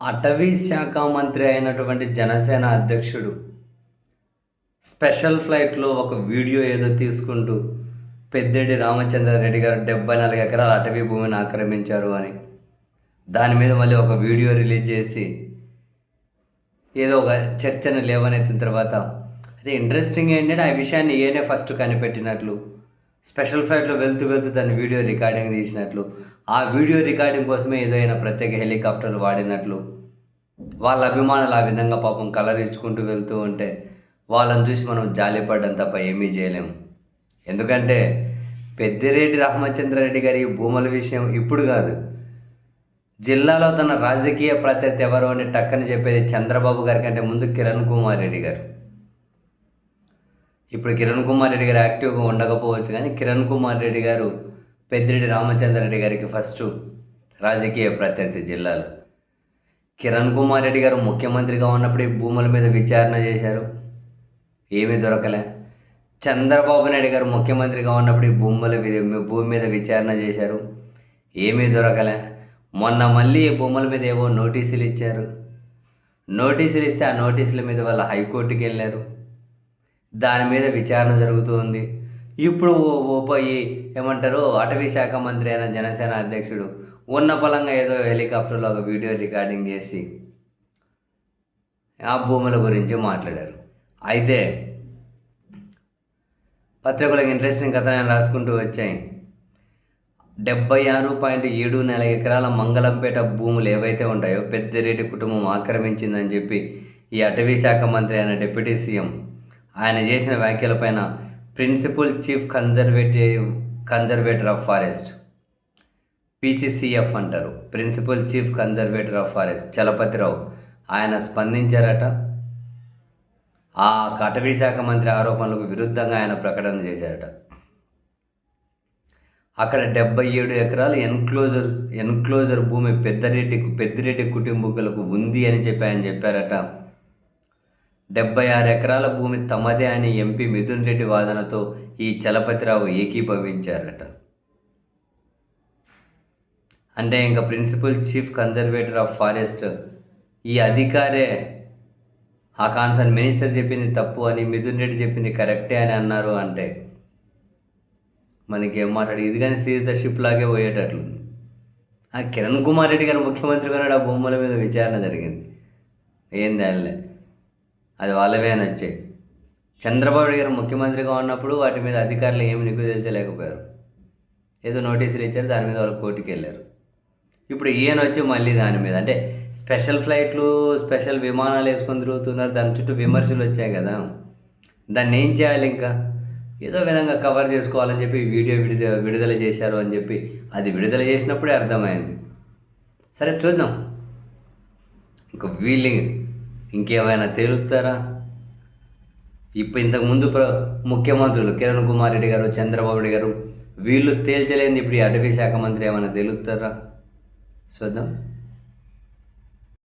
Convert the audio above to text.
అటవీ శాఖ మంత్రి అయినటువంటి జనసేన అధ్యక్షుడు స్పెషల్ ఫ్లైట్లో ఒక వీడియో ఏదో తీసుకుంటూ పెద్దిరెడ్డి రామచంద్రారెడ్డి గారు డెబ్బై నాలుగు ఎకరాల అటవీ భూమిని ఆక్రమించారు అని. దాని మీద మళ్ళీ ఒక వీడియో రిలీజ్ చేసి ఏదో ఒక చర్చను లేవనెత్తిన తర్వాత అదే ఇంట్రెస్టింగ్ ఏంటంటే ఆ విషయాన్ని ఏనే ఫస్ట్ కనిపెట్టినట్లు స్పెషల్ ఫ్లైట్లో వెళ్తూ వెళ్తూ దాని వీడియో రికార్డింగ్ తీసినట్లు ఆ వీడియో రికార్డింగ్ కోసమే ఏదైనా ప్రత్యేక హెలికాప్టర్లు వాడినట్లు వాళ్ళ అభిమానులు ఆ విధంగా పాపం కలరించుకుంటూ వెళ్తూ ఉంటే వాళ్ళని చూసి మనం జాలిపడ్డం తప్ప ఏమీ చేయలేము. ఎందుకంటే పెద్దిరెడ్డి రామచంద్రారెడ్డి గారి భూముల విషయం ఇప్పుడు కాదు. జిల్లాలో తన రాజకీయ ప్రత్యర్థి ఎవరు అని టక్కని చెప్పేది చంద్రబాబు గారి కంటే ముందు కిరణ్ కుమార్ రెడ్డి గారు. ఇప్పుడు కిరణ్ కుమార్ రెడ్డి గారు యాక్టివ్గా ఉండకపోవచ్చు కానీ కిరణ్ కుమార్ రెడ్డి గారు పెద్దిరెడ్డి రామచంద్రారెడ్డి గారికి ఫస్ట్ రాజకీయ ప్రత్యర్థి జిల్లాలో. కిరణ్ కుమార్ రెడ్డి గారు ముఖ్యమంత్రిగా ఉన్నప్పుడు భూముల మీద విచారణ చేశారు. ఏమీ దొరకలే. చంద్రబాబు నాయుడు గారు ముఖ్యమంత్రిగా ఉన్నప్పుడు భూముల మీద- భూమి మీద విచారణ చేశారు. ఏమీ దొరకలే. మొన్న మళ్ళీ ఈ భూముల మీద ఏవో నోటీసులు ఇచ్చారు. నోటీసులు ఇస్తే ఆ నోటీసుల మీద వాళ్ళ హైకోర్టుకి వెళ్ళారు. దాని మీద విచారణ జరుగుతుంది ఇప్పుడు ఓ- ఏమంటారు అటవీ శాఖ మంత్రి అయిన జనసేన అధ్యక్షుడు ఉన్న పలంగా ఏదో హెలికాప్టర్లో ఒక వీడియో రికార్డింగ్ చేసి ఆ భూముల గురించి మాట్లాడారు. అయితే పత్రికలకు ఇంట్రెస్టింగ్ కథ నేను రాసుకుంటూ వచ్చాయి. డెబ్బై ఆరు పాయింట్ ఏడు నెల ఎకరాల మంగళంపేట భూములు ఏవైతే ఉంటాయో పెద్దిరెడ్డి కుటుంబం ఆక్రమించిందని చెప్పి ఈ అటవీ శాఖ మంత్రి అయిన డిప్యూటీ సీఎం ఆయన చేసిన వ్యాఖ్యలపైన principal chief conservative conservator of forest PCCF అంటారు. Principal chief conservator of forest Chalapathi Rao. ఆయన స్పందించారట. ఆ అటవీ శాఖ మంత్రి ఆరోపణలకు విరుద్ధంగా ఆయన ప్రకటన చేశారట. అక్కడ డెబ్బై ఏడు ఎకరాలు ఎన్క్లోజర్ ఎన్క్లోజర్ భూమి పెద్దరెడ్డి పెద్దిరెడ్డి కుటుంబకులకు ఉంది అని చెప్పి ఆయన చెప్పారట. డెబ్బై ఆరు ఎకరాల భూమి తమదే అని ఎంపీ మిథున్ రెడ్డి వాదనతో ఈ చలపతిరావు ఏకీభవించారట. అంటే ఇంకా principal chief conservator of forest ఈ అధికారే ఆ కాన్సర్న్ మినిస్టర్ చెప్పింది తప్పు అని మిథున్ రెడ్డి చెప్పింది కరెక్టే అని అన్నారు అంటే మనకి ఏం మాట్లాడి ఇది కానీ సీజ్ ద షిప్ లాగే పోయేటట్లుంది. ఆ కిరణ్ కుమార్ రెడ్డి గారు ముఖ్యమంత్రి గారు ఆ బొమ్మల మీద విచారణ జరిగింది. ఏం దానిలే అది వాళ్ళవే అని వచ్చాయి. చంద్రబాబు నాయుడు గారు ముఖ్యమంత్రిగా ఉన్నప్పుడు వాటి మీద అధికారులు ఏమి నిగ్గు తెలిచలేకపోయారు. ఏదో నోటీసులు ఇచ్చారు దాని మీద వాళ్ళు కోర్టుకి వెళ్ళారు ఇప్పుడు ఈయన వచ్చి మళ్ళీ దాని మీద అంటే స్పెషల్ ఫ్లైట్లు స్పెషల్ విమానాలు వేసుకొని తిరుగుతున్నారు దాని చుట్టూ విమర్శలు వచ్చాయి కదా. దాన్ని ఏం చేయాలి ఇంకా? ఏదో విధంగా కవర్ చేసుకోవాలని చెప్పి వీడియో విడుదల విడుదల చేశారు అని చెప్పి అది విడుదల చేసినప్పుడే అర్థమైంది. సరే చూద్దాం. ఇంక వీళ్ళు ఇంకేమైనా తేలుస్తారా ఇప్పుడు ఇంతకు ముందు ప్ర ముఖ్యమంత్రులు కిరణ్ కుమార్ రెడ్డి గారు చంద్రబాబు రెడ్డి గారు వీళ్ళు తేల్చలేని ఇప్పుడు ఈ అటవీ శాఖ మంత్రి ఏమైనా తేలుస్తారా చూద్దాం